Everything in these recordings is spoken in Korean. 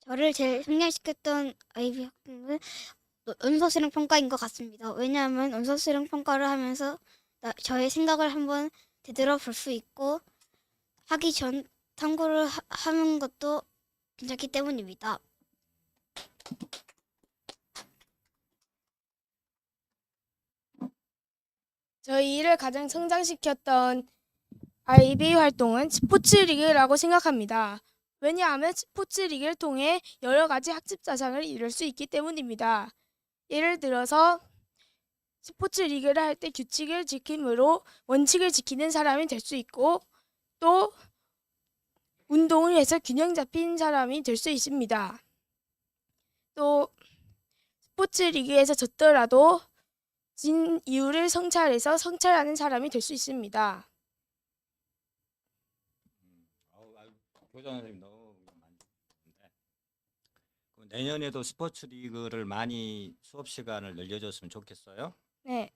저를 제일 성장시켰던 아이비 학생은 언서 수령 평가인 것 같습니다. 왜냐하면 언서 수령 평가를 하면서 나, 저의 생각을 한번 되돌아 볼 수 있고 하기 전 탐구를 하, 하는 것도 괜찮기 때문입니다. 저희를 가장 성장시켰던 IB 활동은 스포츠 리그라고 생각합니다. 왜냐하면 스포츠 리그를 통해 여러 가지 학습 자산을 이룰 수 있기 때문입니다. 예를 들어서 스포츠 리그를 할 때 규칙을 지킴으로 원칙을 지키는 사람이 될 수 있고 또 운동을 해서 균형 잡힌 사람이 될 수 있습니다. 또 스포츠 리그에서 졌더라도 진 이유를 성찰해서 성찰하는 사람이 될 수 있습니다. 아유, 교장 선생님 내년에도 스포츠 리그를 많이 수업 시간을 늘려줬으면 좋겠어요. 네,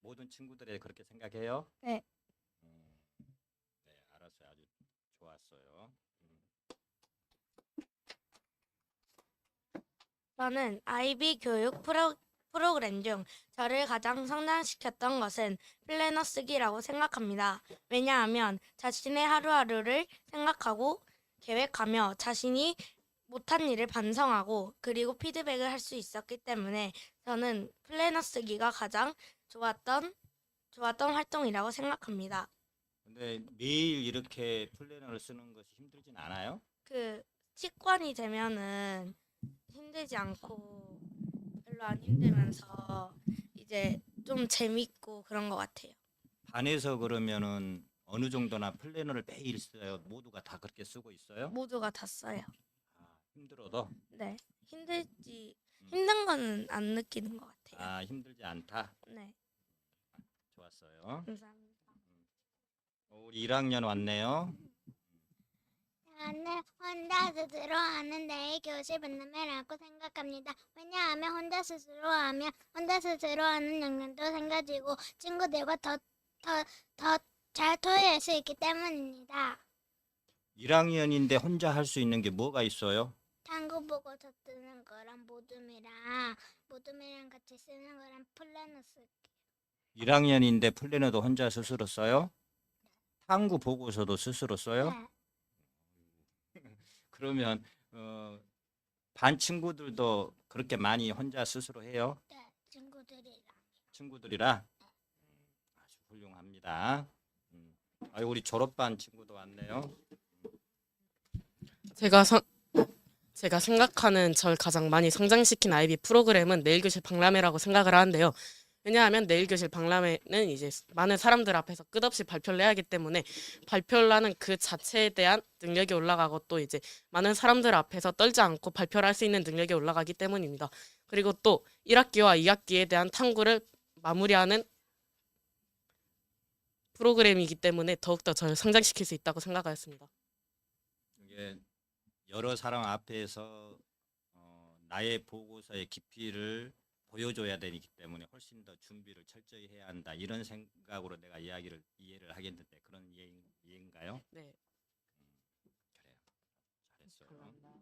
모든 친구들이 그렇게 생각해요. 네. 음, 네, 알았어요. 아주 좋았어요. 음. 저는 IB 교육 프로, 프로그램 중 저를 가장 성장시켰던 것은 플래너 쓰기라고 생각합니다. 왜냐하면 자신의 하루하루를 생각하고 계획하며 자신이 못한 일을 반성하고 그리고 피드백을 할 수 있었기 때문에 저는 플래너 쓰기가 가장 좋았던 좋았던 활동이라고 생각합니다. 근데 매일 이렇게 플래너를 쓰는 것이 힘들진 않아요? 그 습관이 되면은 힘들지 않고 별로 안 힘들면서 이제 좀 재밌고 그런 것 같아요. 반에서 그러면은 어느 정도나 플래너를 매일 써요. 모두가 다 그렇게 쓰고 있어요? 모두가 다 써요. 아, 힘들어도 네, 힘들지 힘든 거는 안 느끼는 것 같아요. 아 힘들지 않다. 네, 좋았어요. 감사합니다. 어, 우리 1학년 왔네요. 나는 혼자 스스로 하는 내의 교실 분담회라고 생각합니다. 왜냐하면 혼자 스스로 하면 혼자 스스로 하는 역량도 생겨지고 친구들과 더더더잘 토의할 수 있기 때문입니다. 1학년인데 혼자 할 수 있는 게 뭐가 있어요? 탐구 보고서 쓰는 거랑 모둠이랑 모둠이랑 같이 쓰는 거랑 플래너 쓰기. 1학년인데 플래너도 혼자 스스로 써요? 탐구 보고서도 스스로 써요? 네. 그러면 어, 반 친구들도 그렇게 많이 혼자 스스로 해요? 네, 친구들이랑. 친구들이라 음, 아주 훌륭합니다. 음. 아유 우리 졸업반 친구도 왔네요. 제가 선, 제가 생각하는 절 가장 많이 성장시킨 아이비 프로그램은 내일교실 박람회라고 생각을 하는데요. 왜냐하면 내일교실 박람회는 이제 많은 사람들 앞에서 끝없이 발표를 해야 하기 때문에 발표를 하는 그 자체에 대한 능력이 올라가고 또 이제 많은 사람들 앞에서 떨지 않고 발표를 할 수 있는 능력이 올라가기 때문입니다. 그리고 또 1학기와 2학기에 대한 탐구를 마무리하는 프로그램이기 때문에 더욱더 저를 성장시킬 수 있다고 생각하였습니다. 이게 여러 사람 앞에서 어, 나의 보고서의 깊이를 보여줘야 되기 때문에 훨씬 더 준비를 철저히 해야 한다 이런 생각으로 내가 이야기를 이해를 하겠는데 그런 이해, 이해인가요? 네. 그래요. 잘했어요.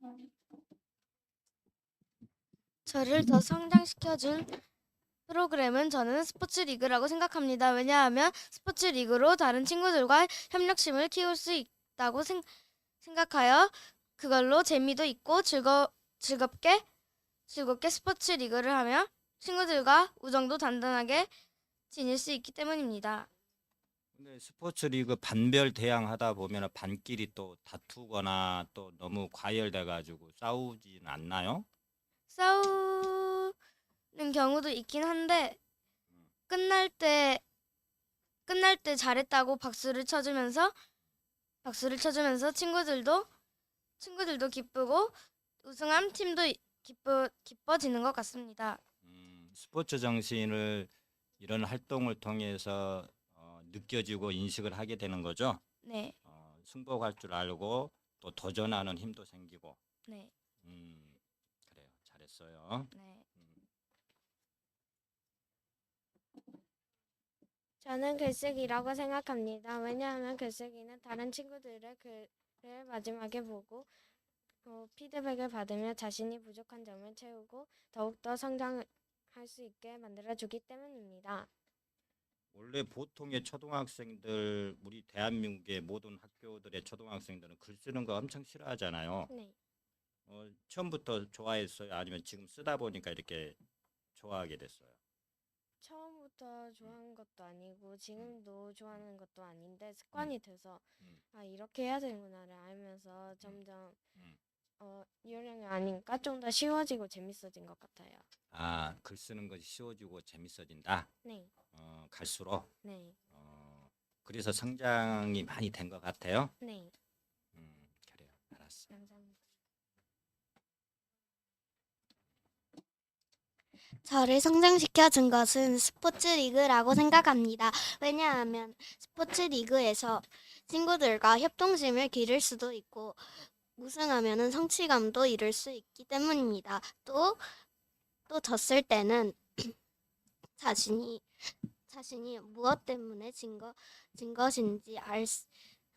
다음. 저를 더 성장시켜준 프로그램은 저는 스포츠 리그라고 생각합니다. 왜냐하면 스포츠 리그로 다른 친구들과 협력심을 키울 수 있다고 생, 생각하여 그걸로 재미도 있고 즐거, 즐겁게 즐겁게 스포츠 리그를 하며 친구들과 우정도 단단하게 지닐 수 있기 때문입니다. 근데 스포츠 리그 반별 대항하다 보면 반끼리 또 다투거나 또 너무 과열돼 가지고 싸우지는 않나요? 싸우 는 경우도 있긴 한데 끝날 때 끝날 때 잘했다고 박수를 쳐주면서 박수를 쳐주면서 친구들도 친구들도 기쁘고 우승한 팀도 이- 기뻐 기뻐지는 것 같습니다. 음, 스포츠 정신을 이런 활동을 통해서 어, 느껴지고 인식을 하게 되는 거죠. 네, 어, 승복할 줄 알고 또 도전하는 힘도 생기고. 네, 음, 그래요. 잘했어요. 네. 저는 글쓰기라고 생각합니다. 왜냐하면 글쓰기는 다른 친구들의 글을 마지막에 보고 어, 피드백을 받으며 자신이 부족한 점을 채우고 더욱더 성장할 수 있게 만들어주기 때문입니다. 원래 보통의 초등학생들 우리 대한민국의 모든 학교들의 초등학생들은 글 쓰는 거 엄청 싫어하잖아요. 네. 어, 처음부터 좋아했어요? 아니면 지금 쓰다 보니까 이렇게 좋아하게 됐어요? 처음부터 좋아하는 것도 아니고 지금도 좋아하는 것도 아닌데 습관이 돼서 음. 아 이렇게 해야 되는구나를 알면서 점점 음. 어, 요령이 아니까 좀 더 쉬워지고 재밌어진 것 같아요. 아, 글 쓰는 것이 쉬워지고 재밌어진다. 네, 어, 갈수록 네, 어, 그래서 성장이 많이 된 것 같아요. 네. 음, 그래요. 알았어. 감사합니다. 저를 성장시켜 준 것은 스포츠 리그라고 생각합니다. 왜냐하면 스포츠 리그에서 친구들과 협동심을 기를 수도 있고 우승하면은 성취감도 이룰 수 있기 때문입니다. 또, 또 졌을 때는 자신이 자신이 무엇 때문에 진, 거, 진 것인지 알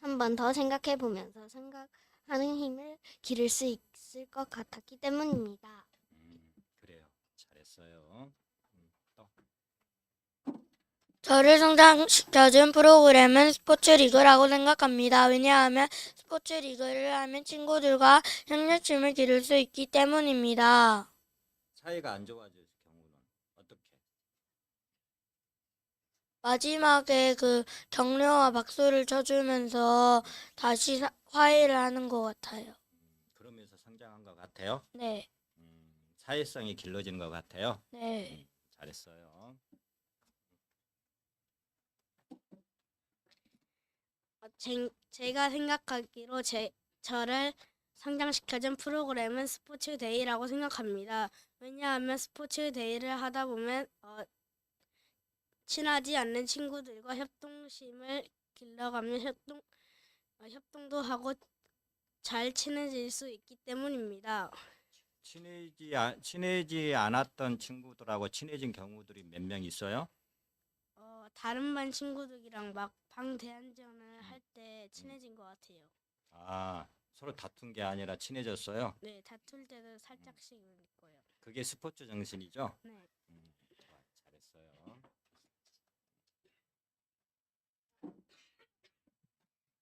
한번 더 생각해 보면서 생각하는 힘을 기를 수 있을 것 같았기 때문입니다. 잘했어요. 음, 또 저를 성장시켜준 프로그램은 스포츠 리그라고 생각합니다. 왜냐하면 스포츠 리그를 하면 친구들과 협력심을 기를 수 있기 때문입니다. 사이가 안 좋아질 경우는 어떻게? 마지막에 그 격려와 박수를 쳐주면서 다시 사- 화해를 하는 것 같아요. 음, 그러면서 성장한 것 같아요. 네, 음, 사회성이 길러지는 것 같아요. 네. 잘했어요. 어, 제, 제가 생각하기로 제, 저를 성장시켜준 프로그램은 스포츠 데이라고 생각합니다. 왜냐하면 스포츠 데이를 하다 보면 어, 친하지 않는 친구들과 협동심을 길러가며 협동, 어, 협동도 하고 잘 친해질 수 있기 때문입니다. 친해지 아, 친해지 않았던 친구들하고 친해진 경우들이 몇 명 있어요? 어, 다른 반 친구들이랑 막방 대항전을 할 때 친해진 것 같아요. 아, 서로 다툰 게 아니라 친해졌어요. 네, 다툴 때도 살짝씩은 있고요. 그게 스포츠 정신이죠. 네. 음, 좋아, 잘했어요.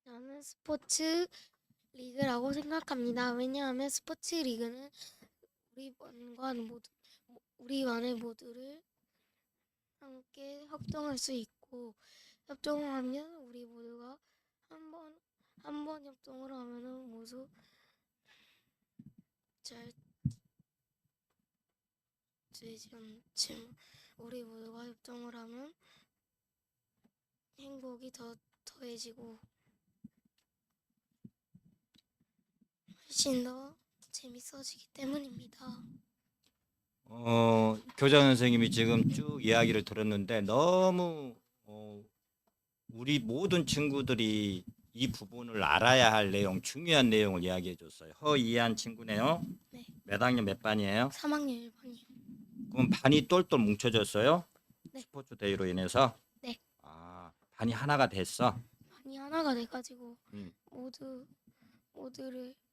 저는 스포츠 리그라고 생각합니다. 왜냐하면 스포츠 리그는 우리 반과 모두 우리 반의 모두를 함께 협동할 수 있고 협동하면 우리 모두가 한번 한 번 협동을 하면은 모두 잘 되지 않지만 우리 모두가 협동을 하면 행복이 더 더해지고 훨씬 더 재밌어지기 때문입니다. 어, 교장 선생님이 지금 쭉 이야기를 들었는데 너무 어, 우리 모든 친구들이 이 부분을 알아야 할 내용, 중요한 내용을 이야기해 줬어요. 허이한 친구네요. 네. 몇 학년 몇 반이에요? 3학년 1반이요. 그럼 반이 똘똘 뭉쳐졌어요? 네. 스포츠 데이로 인해서? 네. 아, 반이 하나가 됐어. 반이 하나가 돼가지고 음. 모두 모두를 음.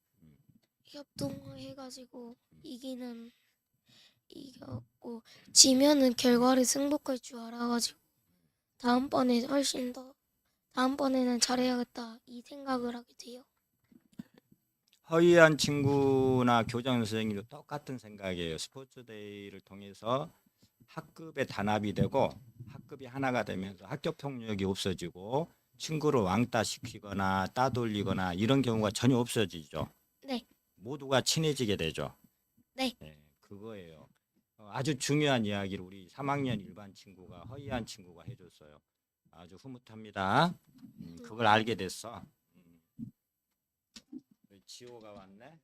협동해가지고 이기는 이겼고 지면은 결과를 승복할 줄 알아가지고 다음번에 훨씬 더 다음번에는 잘해야겠다 이 생각을 하게 돼요. 허이한 친구나 교장 선생님도 똑같은 생각이에요. 스포츠 데이를 통해서 학급의 단합이 되고 학급이 하나가 되면서 학교 폭력이 없어지고 친구를 왕따시키거나 따돌리거나 이런 경우가 전혀 없어지죠. 네. 모두가 친해지게 되죠. 네. 그거예요. 어, 아주 중요한 이야기를 우리 3학년 일반 친구가 허이한 친구가 해줬어요. 아주 흐뭇합니다. 음, 그걸 알게 됐어. 음. 지호가 왔네.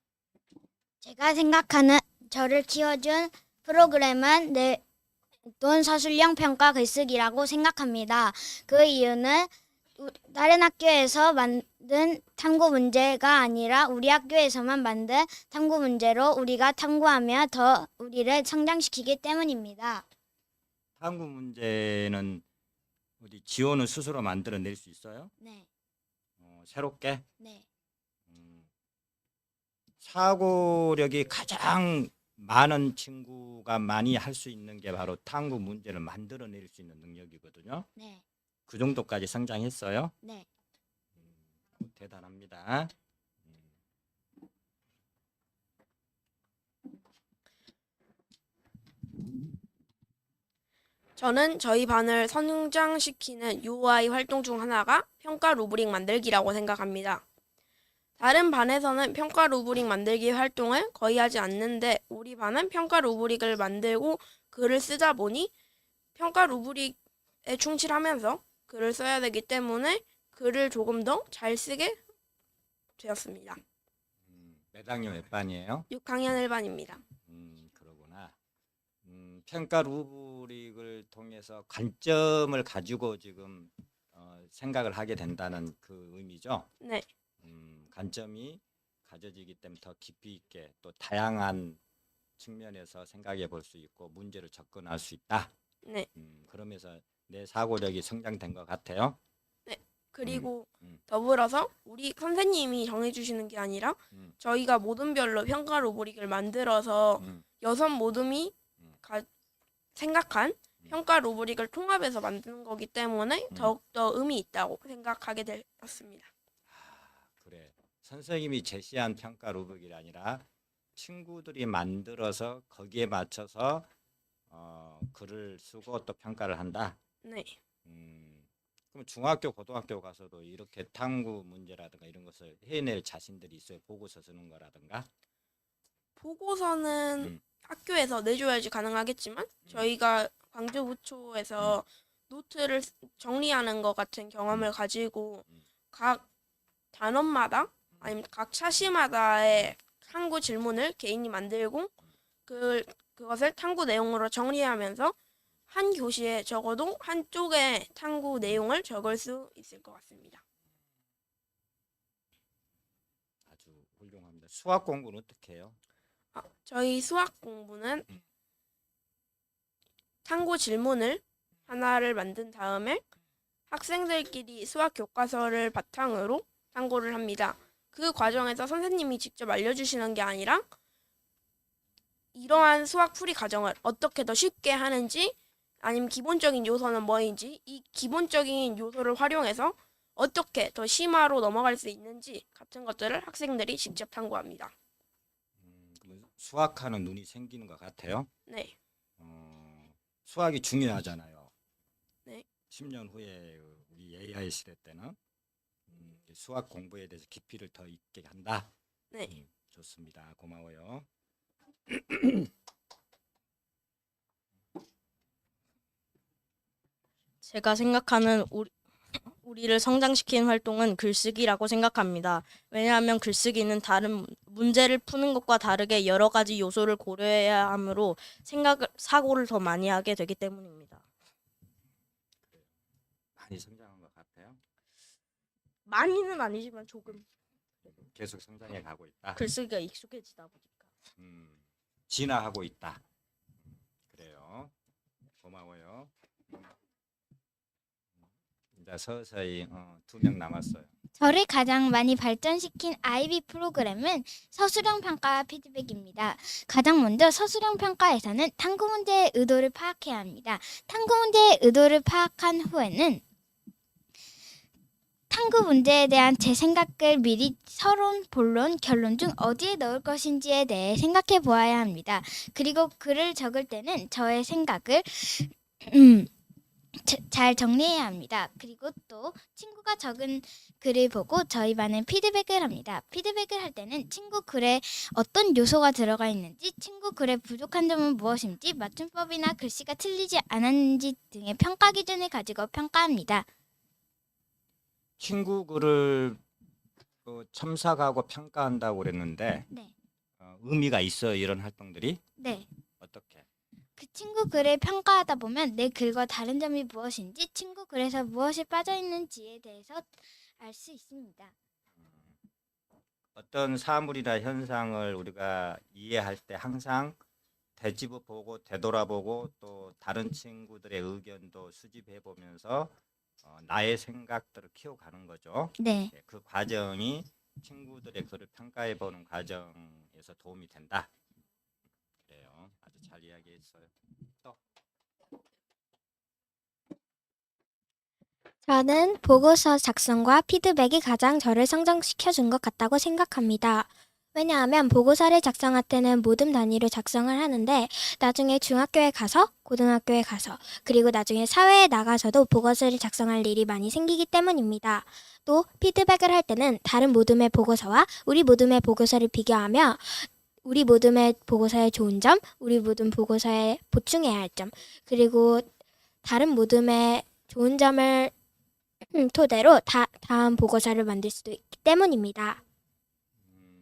제가 생각하는 저를 키워준 프로그램은 내 논사술형 평가 글쓰기라고 생각합니다. 그 이유는 우- 다른 학교에서 만든 탐구 문제가 아니라 우리 학교에서만 만든 탐구 문제로 우리가 탐구하며 더 우리를 성장시키기 때문입니다. 탐구 문제는 어디 지원을 스스로 만들어낼 수 있어요? 네, 어, 새롭게 네. 음, 사고력이 가장 많은 친구가 많이 할 수 있는 게 바로 탐구 문제를 만들어낼 수 있는 능력이거든요. 네, 그 정도까지 성장했어요. 네. 음, 대단합니다. 음, 저는 저희 반을 성장시키는 UI 활동 중 하나가 평가 루브릭 만들기라고 생각합니다. 다른 반에서는 평가 루브릭 만들기 활동을 거의 하지 않는데 우리 반은 평가 루브릭을 만들고 글을 쓰다 보니 평가 루브릭에 충실하면서 글을 써야 되기 때문에 글을 조금 더 잘 쓰게 되었습니다. 음, 몇 학년 몇 반이에요? 6학년 1반입니다. 음, 그러구나. 음, 평가 루브릭을 통해서 관점을 가지고 지금 어, 생각을 하게 된다는 그 의미죠. 네, 음, 관점이 가져지기 때문에 더 깊이 있게 또 다양한 측면에서 생각해 볼 수 있고 문제를 접근할 수 있다. 네. 음, 그러면서 내 사고력이 성장된 것 같아요. 그리고 음. 더불어서 우리 선생님이 정해주시는 게 아니라 음, 저희가 모둠별로 평가 루브릭을 만들어서 음, 여섯 모둠이 음. 가- 생각한 음. 평가 루브릭을 통합해서 만드는 거기 때문에 음. 더욱더 의미 있다고 생각하게 되었습니다. 그래. 선생님이 제시한 평가 루브릭이 아니라 친구들이 만들어서 거기에 맞춰서 어, 글을 쓰고 또 평가를 한다. 네. 음, 그럼 중학교, 고등학교 가서도 이렇게 탐구 문제라든가 이런 것을 해낼 자신들이 있어요. 보고서 쓰는 거라든가. 보고서는 음. 학교에서 내줘야지 가능하겠지만 저희가 광주 부초에서 노트를 쓰- 정리하는 것 같은 경험을 가지고 음. 각 단원마다 아니면 각 차시마다의 탐구 질문을 개인이 만들고 그 그것을 탐구 내용으로 정리하면서 한 교시에 적어도 한쪽의 탐구 내용을 적을 수 있을 것 같습니다. 아주 훌륭합니다. 수학 공부는 어떻게 해요? 아, 저희 수학 공부는 음. 탐구 질문을 하나를 만든 다음에 학생들끼리 수학 교과서를 바탕으로 탐구를 합니다. 그 과정에서 선생님이 직접 알려주시는 게 아니라 이러한 수학 풀이 과정을 어떻게 더 쉽게 하는지 아니면 기본적인 요소는 뭐인지 이 기본적인 요소를 활용해서 어떻게 더 심화로 넘어갈 수 있는지 같은 것들을 학생들이 직접 탐구합니다. 음, 그러면 수학하는 눈이 생기는 것 같아요. 네. 어, 수학이 중요하잖아요. 네. 10년 후에 우리 AI 시대 때는 음, 수학 공부에 대해서 깊이를 더 있게 한다. 네. 음, 좋습니다. 고마워요. 제가 생각하는 우리, 우리를 성장시키는 활동은 글쓰기라고 생각합니다. 왜냐하면 글쓰기는 다른 문제를 푸는 것과 다르게 여러 가지 요소를 고려해야 하므로 생각을 사고를 더 많이 하게 되기 때문입니다. 많이 성장한 것 같아요. 많이는 아니지만 조금 계속 성장해 가고 있다. 글쓰기가 익숙해지다 보니까. 음, 진화하고 있다. 음, 그래요. 고마워요. 음. 이제 서서히 어, 두명 남았어요. 저를 가장 많이 발전시킨 아이비 프로그램은 서술형 평가 피드백입니다. 가장 먼저 서술형 평가에서는 탐구 문제의 의도를 파악해야 합니다. 탐구 문제의 의도를 파악한 후에는 탐구 문제에 대한 제 생각을 미리 서론, 본론, 결론 중 어디에 넣을 것인지에 대해 생각해 보아야 합니다. 그리고 글을 적을 때는 저의 생각을 음, 자- 잘 정리해야 합니다. 그리고 또 친구가 적은 글을 보고 저희 반은 피드백을 합니다. 피드백을 할 때는 친구 글에 어떤 요소가 들어가 있는지, 친구 글의 부족한 점은 무엇인지, 맞춤법이나 글씨가 틀리지 않았는지 등의 평가 기준을 가지고 평가합니다. 친구 글을 어, 첨삭하고 평가한다고 그랬는데 네. 어, 의미가 있어요. 이런 활동들이 네. 그 친구 글을 평가하다 보면 내 글과 다른 점이 무엇인지, 친구 글에서 무엇이 빠져 있는지에 대해서 알 수 있습니다. 어떤 사물이나 현상을 우리가 이해할 때 항상 되짚어 보고 되돌아보고 또 다른 친구들의 의견도 수집해 보면서 어, 나의 생각들을 키워가는 거죠. 네. 예, 그 과정이 친구들의 글을 평가해 보는 과정에서 도움이 된다. 그래요. 아주 잘 이야기했어요. 또 저는 보고서 작성과 피드백이 가장 저를 성장시켜 준 것 같다고 생각합니다. 왜냐하면 보고서를 작성할 때는 모든 단위로 작성을 하는데 나중에 중학교에 가서 고등학교에 가서 그리고 나중에 사회에 나가서도 보고서를 작성할 일이 많이 생기기 때문입니다. 또 피드백을 할 때는 다른 모둠의 보고서와 우리 모둠의 보고서를 비교하며 우리 모둠의 보고서의 좋은 점, 우리 모둠 보고서에 보충해야 할 점, 그리고 다른 모둠의 좋은 점을 음, 토대로 다, 다음 보고서를 만들 수도 있기 때문입니다. 음,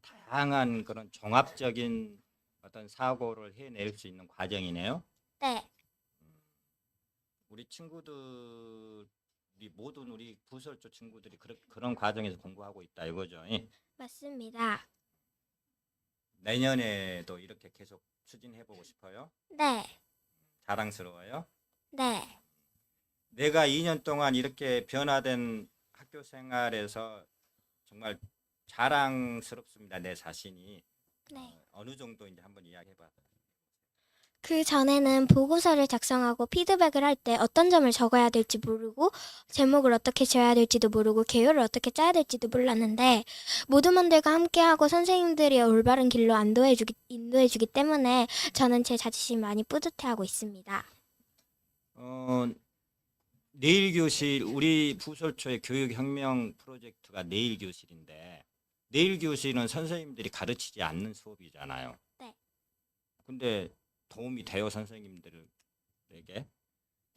다양한 그런 종합적인 어떤 사고를 해낼 수 있는 과정이네요. 네, 우리 친구들이 모든 우리 부설조 친구들이 그런 그런 과정에서 공부하고 있다 이거죠. 예. 맞습니다. 내년에도 이렇게 계속 추진해 보고 싶어요. 네, 자랑스러워요. 네, 내가 2년 동안 이렇게 변화된 학교 생활에서 정말 자랑스럽습니다. 내 자신이 네. 어, 어느 정도인지 한번 이야기해 봐. 그 전에는 보고서를 작성하고 피드백을 할 때 어떤 점을 적어야 될지 모르고 제목을 어떻게 지어야 될지도 모르고 개요를 어떻게 짜야 될지도 몰랐는데 모두만들과 함께하고 선생님들이 올바른 길로 안도해주기, 인도해주기 때문에 저는 제 자신이 많이 뿌듯해하고 있습니다. 어, 내일 교실 우리 부설초의 교육혁명 프로젝트가 내일 교실인데 내일 교실은 선생님들이 가르치지 않는 수업이잖아요. 네. 근데 도움이 돼요 선생님들에게?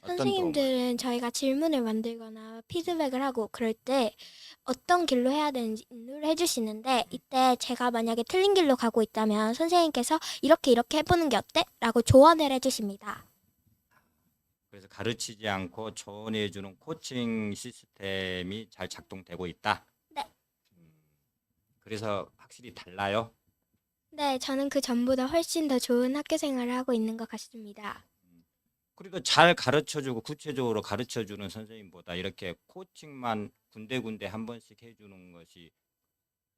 어떤 도움을? 선생님들은 저희가 질문을 만들거나 피드백을 하고 그럴 때 어떤 길로 해야 되는지 인도를 해주시는데 이때 제가 만약에 틀린 길로 가고 있다면 선생님께서 이렇게 이렇게 해보는 게 어때? 라고 조언을 해주십니다. 그래서 가르치지 않고 조언해 주는 코칭 시스템이 잘 작동되고 있다. 네. 음, 그래서 확실히 달라요. 네, 저는 그 전보다 훨씬 더 좋은 학교 생활을 하고 있는 것 같습니다. 그리고 잘 가르쳐 주고 구체적으로 가르쳐 주는 선생님보다 이렇게 코칭만 군데군데 한 번씩 해 주는 것이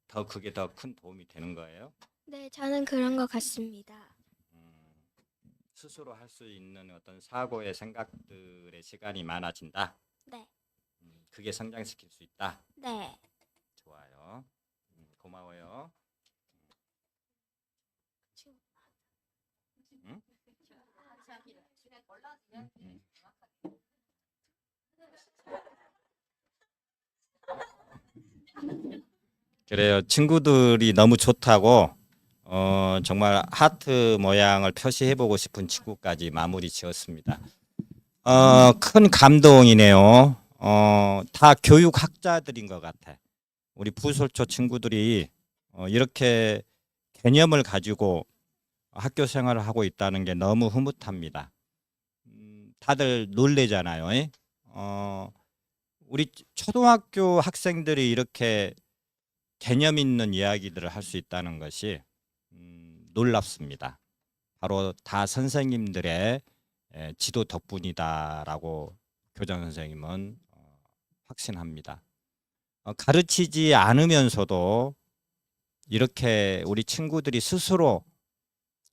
더 그게 더 큰 도움이 되는 거예요. 네, 저는 그런 것 같습니다. 음, 스스로 할 수 있는 어떤 사고의 생각들의 시간이 많아진다. 네, 음, 그게 성장시킬 수 있다. 네. 좋아요. 음, 고마워요. 응? 음. 그래요. 친구들이 너무 좋다고 어, 정말 하트 모양을 표시해보고 싶은 친구까지 마무리 지었습니다. 어, 큰 감동이네요. 어, 다 교육학자들인 것 같아. 우리 부솔초 친구들이 어, 이렇게 개념을 가지고 학교 생활을 하고 있다는 게 너무 흐뭇합니다. 음, 다들 놀래잖아요. 예? 어, 우리 초등학교 학생들이 이렇게 개념 있는 이야기들을 할 수 있다는 것이 음, 놀랍습니다. 바로 다 선생님들의 에, 지도 덕분이다라고 교장 선생님은 어, 확신합니다. 어, 가르치지 않으면서도 이렇게 우리 친구들이 스스로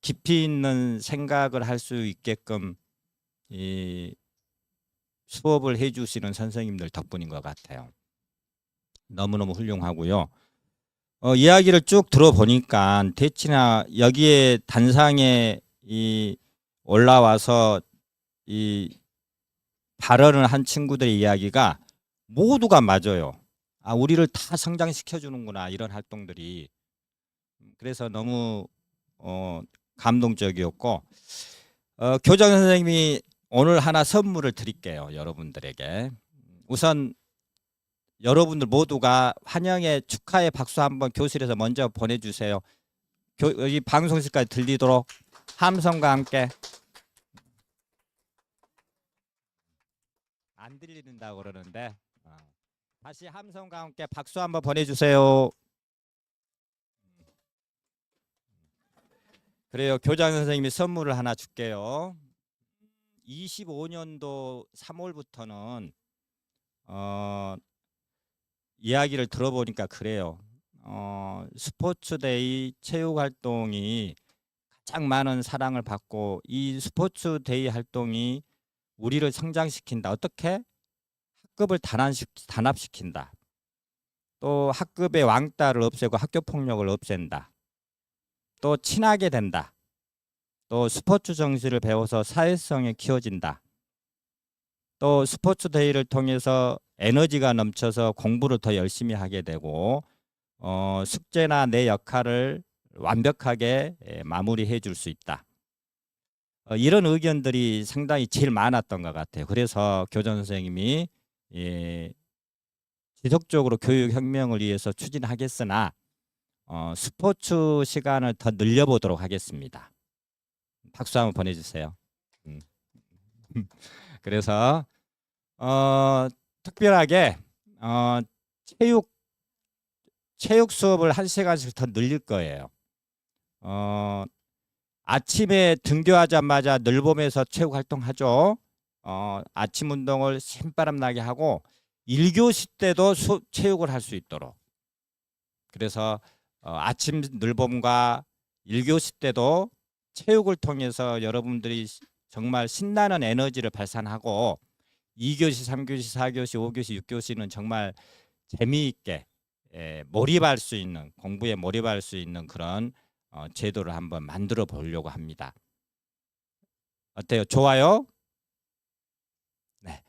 깊이 있는 생각을 할 수 있게끔 이 수업을 해주시는 선생님들 덕분인 것 같아요. 너무너무 훌륭하고요. 어, 이야기를 쭉 들어보니까 대치나 여기에 단상에 이 올라와서 이 발언을 한 친구들의 이야기가 모두가 맞아요. 아, 우리를 다 성장시켜 주는구나 이런 활동들이. 그래서 너무 어, 감동적이었고 어, 교장 선생님이 오늘 하나 선물을 드릴게요 여러분들에게. 우선 여러분들 모두가 환영의 축하의 박수 한번 교실에서 먼저 보내주세요. 교, 여기 방송실까지 들리도록 함성과 함께 안 들리는다고 그러는데 어. 다시 함성과 함께 박수 한번 보내주세요. 그래요. 교장 선생님이 선물을 하나 줄게요. 25년도 3월부터는 어, 이야기를 들어보니까 그래요. 어, 스포츠데이 체육 활동이 가장 많은 사랑을 받고 이 스포츠데이 활동이 우리를 성장시킨다. 어떻게? 학급을 단합시, 단합시킨다. 또 학급의 왕따를 없애고 학교 폭력을 없앤다. 또 친하게 된다. 또 스포츠 정신을 배워서 사회성이 키워진다. 또 스포츠 데이를 통해서 에너지가 넘쳐서 공부를 더 열심히 하게 되고 어, 숙제나 내 역할을 완벽하게 예, 마무리해 줄 수 있다. 어, 이런 의견들이 상당히 제일 많았던 것 같아요. 그래서 교장 선생님이 예, 지속적으로 교육 혁명을 위해서 추진하겠으나 어, 스포츠 시간을 더 늘려보도록 하겠습니다. 박수 한번 보내주세요. 음. 그래서 어, 특별하게 어, 체육 체육 수업을 한 시간씩 더 늘릴 거예요. 어, 아침에 등교하자마자 늘봄에서 체육 활동하죠. 어, 아침 운동을 신바람 나게 하고 1교시 때도 수, 체육을 할 수 있도록. 그래서 어, 아침 늘봄과 1교시 때도 체육을 통해서 여러분들이 시- 정말 신나는 에너지를 발산하고 2교시, 3교시, 4교시, 5교시, 6교시는 정말 재미있게 에, 몰입할 수 있는 공부에 몰입할 수 있는 그런 어, 제도를 한번 만들어 보려고 합니다. 어때요? 좋아요? 네.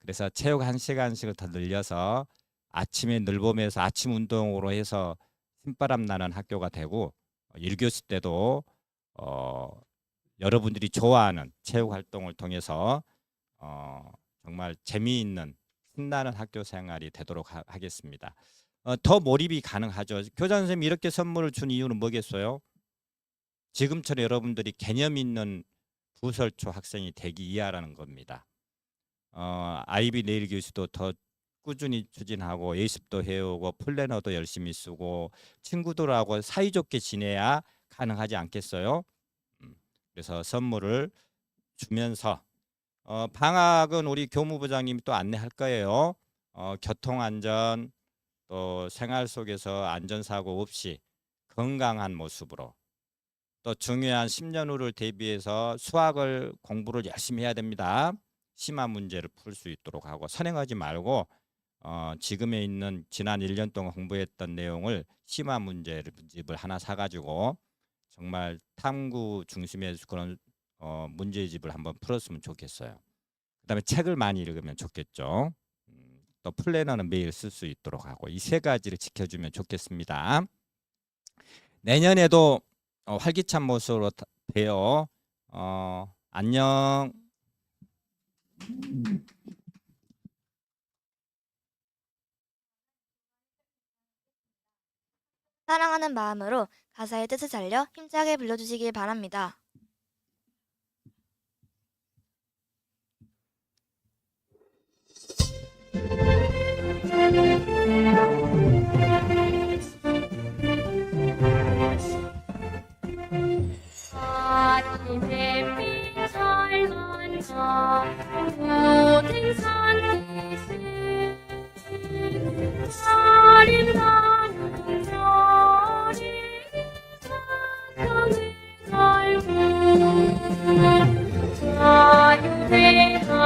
그래서 체육 한 시간씩을 더 늘려서 아침에 늘봄에서 아침 운동으로 해서 신바람 나는 학교가 되고 1교시 때도 어, 여러분들이 좋아하는 체육 활동을 통해서 어, 정말 재미있는 신나는 학교 생활이 되도록 하, 겠습니다 어, 더 몰입이 가능하죠. 교장 선생님 이렇게 선물을 준 이유는 뭐겠어요? 지금처럼 여러분들이 개념 있는 부설초 학생이 되기 위하라는 겁니다. 어, 아이비 내일 교수도 더 꾸준히 추진하고 예습도 해오고 플래너도 열심히 쓰고 친구들하고 사이좋게 지내야 가능하지 않겠어요? 음, 그래서 선물을 주면서 어, 방학은 우리 교무부장님이 또 안내할 거예요. 어, 교통안전 또 생활 속에서 안전사고 없이 건강한 모습으로 또 중요한 10년 후를 대비해서 수학을 공부를 열심히 해야 됩니다. 심화 문제를 풀 수 있도록 하고 선행하지 말고 어, 지금에 있는 지난 1년 동안 공부했던 내용을 심화 문제집을 하나 사가지고 정말 탐구 중심의 그런 어, 문제집을 한번 풀었으면 좋겠어요. 그다음에 책을 많이 읽으면 좋겠죠. 음, 또 플래너는 매일 쓸 수 있도록 하고 이 세 가지를 지켜주면 좋겠습니다. 내년에도 어, 활기찬 모습으로 다- 봬요. 어, 안녕. 사랑하는 마음으로 가사의 뜻을 살려 힘차게 불러주시길 바랍니다. 아침에 빛을 만져 모든 산기시 아름다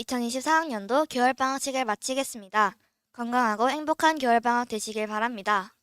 2024학년도 겨울방학식을 마치겠습니다. 건강하고 행복한 겨울방학 되시길 바랍니다.